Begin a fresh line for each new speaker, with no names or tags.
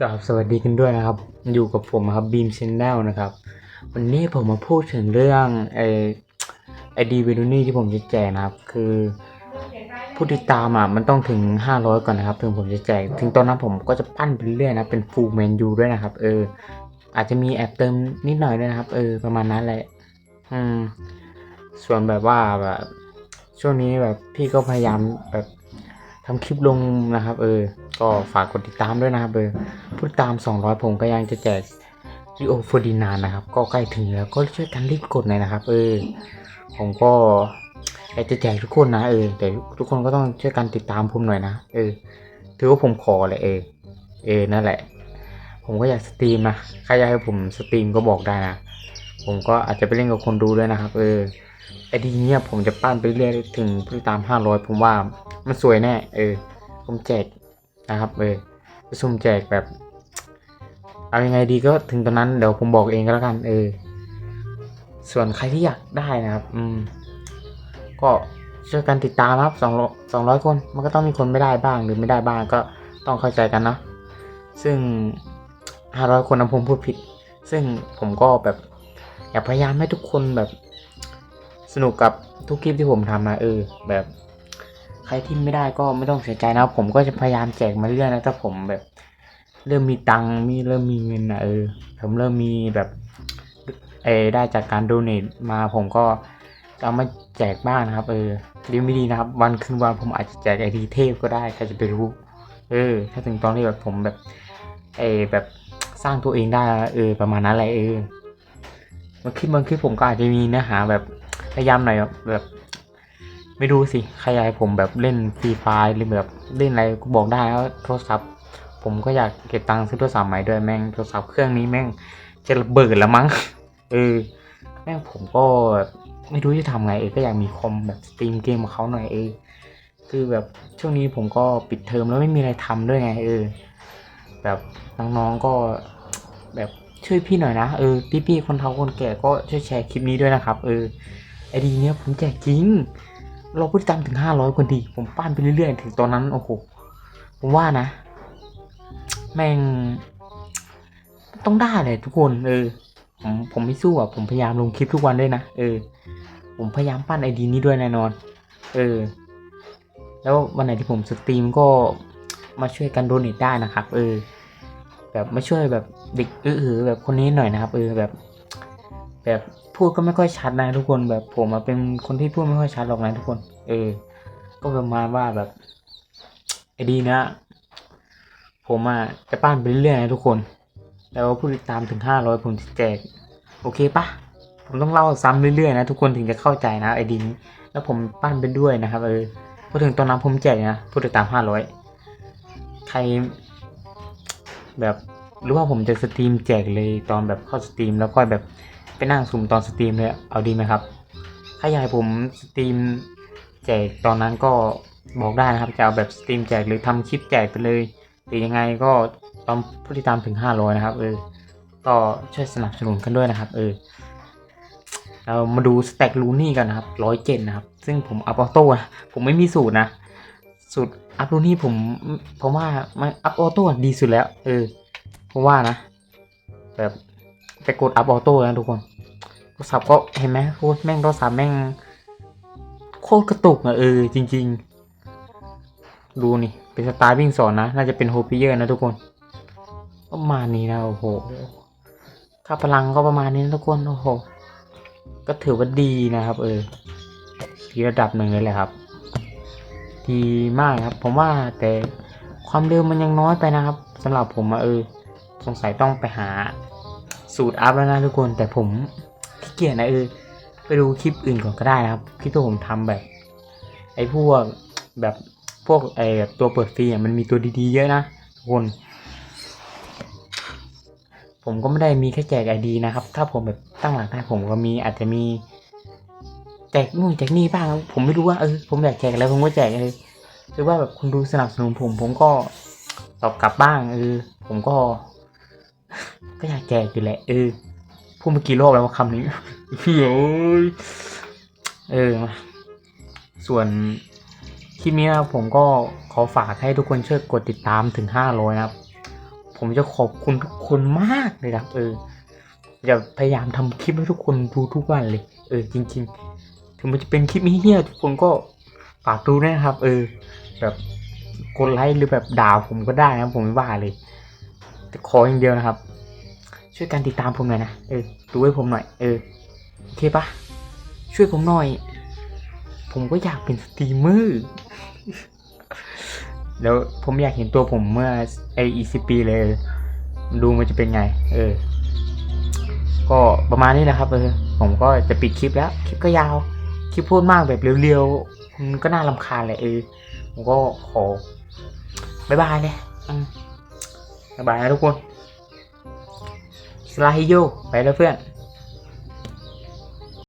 กับสวัสดีกันด้วยนะครับ อยู่กับผมครับบีมชแนลนะครับ วันนี้ผมมาพูดถึงเรื่องไอไอดีเวนูนี่ที่ผมจะแจกนะครับ คือผู้ติดตามอะมันต้องถึง 500 ก่อนนะครับ ถึงผมจะแจก ถึงตอนนั้นผมก็จะปั้นไปเรื่อยนะ เป็นฟูลเมนยูด้วยนะครับ เออ อาจจะมีแอบเติมนิดหน่อยด้วยนะครับ เออ ประมาณนั้นแหละ อืม ส่วนแบบว่าแบบช่วงนี้แบบพี่ก็พยายามแบบทำคลิปลงนะครับ เออ ก็ฝากกดติดตามด้วยนะครับเออผู้ติดตาม 200 ผมก็ยังจะแจกริโอฟอร์ดินานนะครับ ก็ใกล้ถึงแล้วก็ช่วยกันรีบกดหน่อยนะครับ เออ ผมก็อยากจะแจกทุกคนนะเออแต่ทุกคนก็ต้องช่วยกันติดตามผมหน่อยนะเออ ถือว่าผมขอเลยเออเออนั่นแหละ ผมก็อยากสตรีมนะใครอยากให้ผมสตรีมก็บอกได้นะผมก็อาจจะไปเล่นกับคนดูด้วยนะครับ เออไอดีเนี้ยผมจะปั้นไปเรื่อยถึงผู้ติดตาม 500 ผมว่ามันสวยแน่ เออ ผมแจก นะครับเออจะซุ่มแจกแบบ เอายังไงดีก็ถึงตอนนั้นเดี๋ยวผมบอกเองก็แล้วกัน เออ ส่วนใครที่อยากได้นะครับ อืม ก็ช่วยกันติดตามครับสองสองร้อยคน มันก็ต้องมีคนไม่ได้บ้างหรือไม่ได้บ้างก็ต้องเข้าใจกันเนาะซึ่งห้าร้อยคนนะผมพูดผิด ซึ่งผมก็แบบอยากพยายามให้ทุกคนแบบสนุกกับทุกคลิปที่ผมทำนะเออ แบบ ใครที่ไม่ได้ก็ไม่ต้องเสียใจนะผมก็จะพยายามแจกมาเรื่อยนะถ้าผมแบบ เริ่มมีตังค์มีเริ่มมีเงินนะเออผมเริ่มมีแบบเอได้จากการโดเนทมาผมก็จะเอามาแจกบ้างนะครับ เออดีไม่ดีนะครับ วันคืนวันผมอาจจะแจกไอดีเทพก็ได้ใครจะไปรู้ เออ ถ้าถึงตอนที่แบบผมแบบเอแบบสร้างตัวเองได้เออประมาณนั้นแหละเออบางคลิปบางคลิปผมก็อาจจะมีเนื้อหาแบบพยายามหน่อยแบบ ไม่รู้สิใครอยากผมแบบเล่นฟรีไฟหรือแบบเล่นอะไรก็บอกได้แล้วโทรศัพท์ ผมก็อยากเก็บตังค์ซื้อโทรศัพท์ใหม่ด้วยแม่งโทรศัพท์เครื่องนี้แม่งจะระเบิดแล้วมั้งเออแม่งผมก็ไม่รู้จะทำไงเออก็อยากมีคอมแบบสตรีมเกมกับเขาหน่อยเออคือแบบช่วงนี้ผมก็ปิดเทอมแล้วไม่มีอะไรทำด้วยไงเออ แบบน้องๆก็แบบช่วยพี่หน่อยนะเออพี่ๆคนเฒ่าคนแก่ก็ช่วยแชร์คลิปนี้ด้วยนะครับ เออไอดีเนี้ยผมแจกจริง เราพูดตามถึงห้าร้อยคนดี ผมปั้นไปเรื่อยๆ ถึงตอนนั้น โอ้โห ผมว่านะ แม่ง ต้องได้เลยทุกคนเออ ผมผมไม่สู้อะ ผมพยายามลงคลิปทุกวันด้วยนะ เออ ผมพยายามปั้นไอดีนี้ด้วยแน่นอน เออ แล้ววันไหนที่ผมสตรีมก็มาช่วยกันโดเนทได้นะครับ เออ แบบมาช่วยแบบเด็กเออแบบคนนี้หน่อยนะครับ เออแบบ แบบ พูดก็ไม่ค่อยชัดนะทุกคนแบบผมอะเป็นคนที่พูดไม่ค่อยชัดหรอกนะทุกคน เออ ก็ประมาณว่าแบบไอ้ดีนะ ผมอะจะปั้นไปเรื่อยๆนะทุกคน แล้วผู้ติดตามถึงห้าร้อยผมจะแจก โอเคปะผมต้องเล่าซ้ำเรื่อยๆนะทุกคนถึงจะเข้าใจนะไอ้ดีนี้ แล้วผมปั้นไปด้วยนะครับ เออพอถึงตอนนั้นผมแจกนะผู้ติดตามห้าร้อยใคร แบบหรือว่าผมจะสตรีมแจกเลยตอนแบบเข้าสตรีมแล้วก็แบบ ไปนั่งซุ่มตอนสตรีมเลยเอาดีไหมครับ ถ้าอยากให้ผมสตรีมแจกตอนนั้นก็บอกได้นะครับ จะเอาแบบสตรีมแจกหรือทำคลิปแจกไปเลยหรือยังไงก็ตอนผู้ติดตามถึง 500 นะครับเออก็ช่วยสนับสนุนกันด้วยนะครับ เออเรามาดูสแต็กลูนี่กันนะครับร้อยเจ็ดนะครับ ซึ่งผมอัพออโต้ผมไม่มีสูตรนะสูตรอัพลูนี่ผมผมว่ามันอัพออโต้ดีสุดแล้ว เออผมว่านะ แบบ ไปกดอัพออโต้นะทุกคนโทรศัพท์ก็เห็นไหมโคตรแม่งโทรศัพท์แม่ง โคตรกระตุกอะเออจริง ๆ ดูนี่ เป็นสไตล์วิ่งสอนนะ น่าจะเป็นโฮปิเยอร์นะทุกคนประมาณนี้นะโอ้โหค่าพลังก็ประมาณนี้นะทุกคนโอ้โหก็ถือว่าดีนะครับ เออดีระดับหนึ่งเลยแหละครับ ดีมากครับ ผมว่าแต่ความเร็วมันยังน้อยไปนะครับสำหรับผมอะเออ สงสัยต้องไปหา สูตรอัพแล้วนะทุกคนแต่ผมขี้เกียจนะเออไปดูคลิปอื่นก่อนก็ได้นะครับคลิปที่ผมทำแบบ ไอ้พวกแบบพวกไอ้ตัวเปิดฟรีอะมันมีตัวดีๆเยอะนะทุกคน ผมก็ไม่ได้มีแค่แจกไอดีนะครับ ถ้าผมแบบตั้งหลักได้ผมก็มีอาจจะมี แจกนู่นแจกนี่บ้างผมไม่รู้ว่าเออผมอยากแจกอะไรผมก็แจกเลยหรือว่าแบบคุณดูสนับสนุนผมผมก็ตอบกลับบ้างเออผมก็ ก็อยากแจกอยู่แหละเออพูดเมื่อกี้รอบแล้วว่าคำนี้เฮ้ยเออ ส่วนคลิปนี้นะผมก็ขอฝากให้ทุกคนช่วยกดติดตามถึง 500 นะครับ ผมจะขอบคุณทุกคนมากเลยครับ เออจะพยายามทำคลิปให้ทุกคนดูทุกวันเลย เออ จริง ๆ ถึงมันจะเป็นคลิปเฮี้ยทุกคนก็ฝากดูนะครับ เออ แบบกดไลค์หรือแบบด่าผมก็ได้นะผมไม่ว่าเลย แต่ขออย่างเดียวนะครับ ช่วยกันติดตามผมหน่อยนะ เออ ดูให้ผมหน่อย เออ โอเคปะ ช่วยผมหน่อย ผมก็อยากเป็นสตรีมเมอร์ แล้วผมอยากเห็นตัวผมเมื่อไออีสิปีเลย ดูมันจะเป็นไง เออ ก็ประมาณนี้แหละครับ เออ ผมก็จะปิดคลิปแล้ว คลิปก็ยาว คลิปพูดมากแบบเรียวๆ มันก็น่ารำคาญแหละเออ ผมก็ขอบายบายเลยบายบายนะทุกคน สลาฮิโยไปแล้วเพื่อน